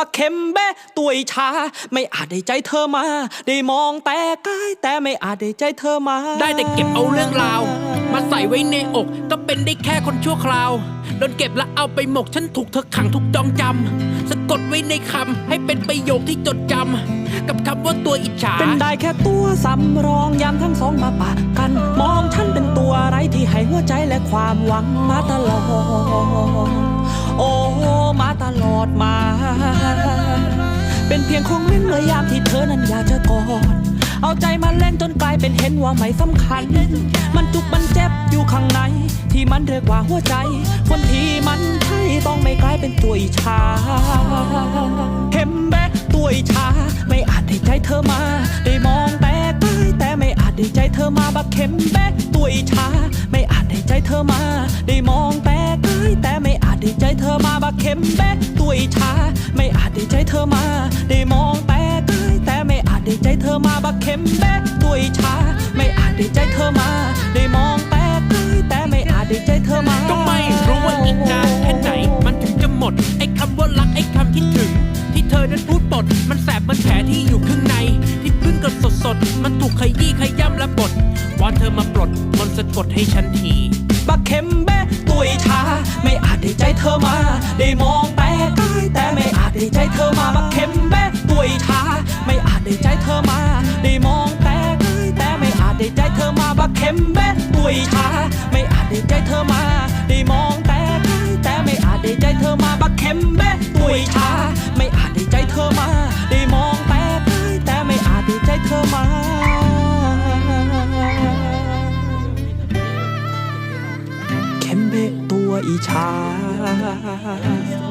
บักเข็มแบะตัวอิจฉาไม่อาจได้ใจเธอมา ได้มองแต่กายแต่ไม่อาจได้ใจเธอมา ได้แต่เก็บเอาเรื่องราว มาใส่ไว้ในอก ก็เป็นได้แค่คนชั่วคราวโดนเก็บแล้วเอาไปหมกฉันถูกเธอขังทุกจองจำสะกดไว้ในคำให้เป็นประโยคที่จดจำกับคำว่าตัวอิจฉา เป็นได้แค่ตัวสำรองยามทั้งสองมาปะกัน มองฉันเป็นตัวไรที่ให้หัวใจและความหวังมาตลอด เป็นเพียงของเล่นเมื่อยามที่เธอนั้นอยากจะกอด เอาใจมาเล่นจนกลายเป็นเห็นว่าไม่สำคัญ มันจุกมันเจ็บอยู่ข้างใน ที่มันเรียกว่าหัวใจ คนที่มันใช่ต้องไม่กลายเป็นตัวอิจฉาเห็มแบะตัวอิจฉาไม่อาจได้ใจเธอมา ได้มองแต่กายแต่ไม่อาจได้ใจเธอมาบักเข็มแบะตัวอิจฉาไม่อาจได้ใจเธอมา ได้มองแต่กายแต่ไม่อาจ ข็มแบะตัวอิจฉาไม่อาจได้ใจเธอมา ได้มองแต่กายแต่ไม่อาจได้ใจเธอมาบักเข็มแบะตัวอิจฉาไม่อาจได้ใจเธอมา ได้มองแต่กายแต่ไม่อาจได้ใจเธอมา ก็ไม่รู้ว่าอีกนานแค่ไหน มันถึงจะหมด ไอ้คำว่ารักไอ้คำคิดถึง ที่เธอนั้นพูดบทมันแสบมันแผลที่อยู่ข้างใน ที่เพิ่งเกิดสดสดมันถูกขยี้ขย้ำและบดวอนเธอมาปลดมนสะกดให้ฉันทีบักเข็มแบ วอิจฉาไม่อาจได้ใจเธอมา ได้มองแต่กายแต่ไม่อาจได้ใจเธอมาบักเข็มแบะตัวอิจฉาไม่อาจได้ใจเธอมา ได้มองแต่กายแต่ไม่อาจได้ใจเธอมาบักเข็มแบะตัวอิจฉาไม่อาจได้ใจเธอมา ได้มองแต่กายแต่ไม่อาจได้ใจเธอมาบักเข็มแบะตัวอิจฉาไม่อาจได้ใจเธอมาได้ เข็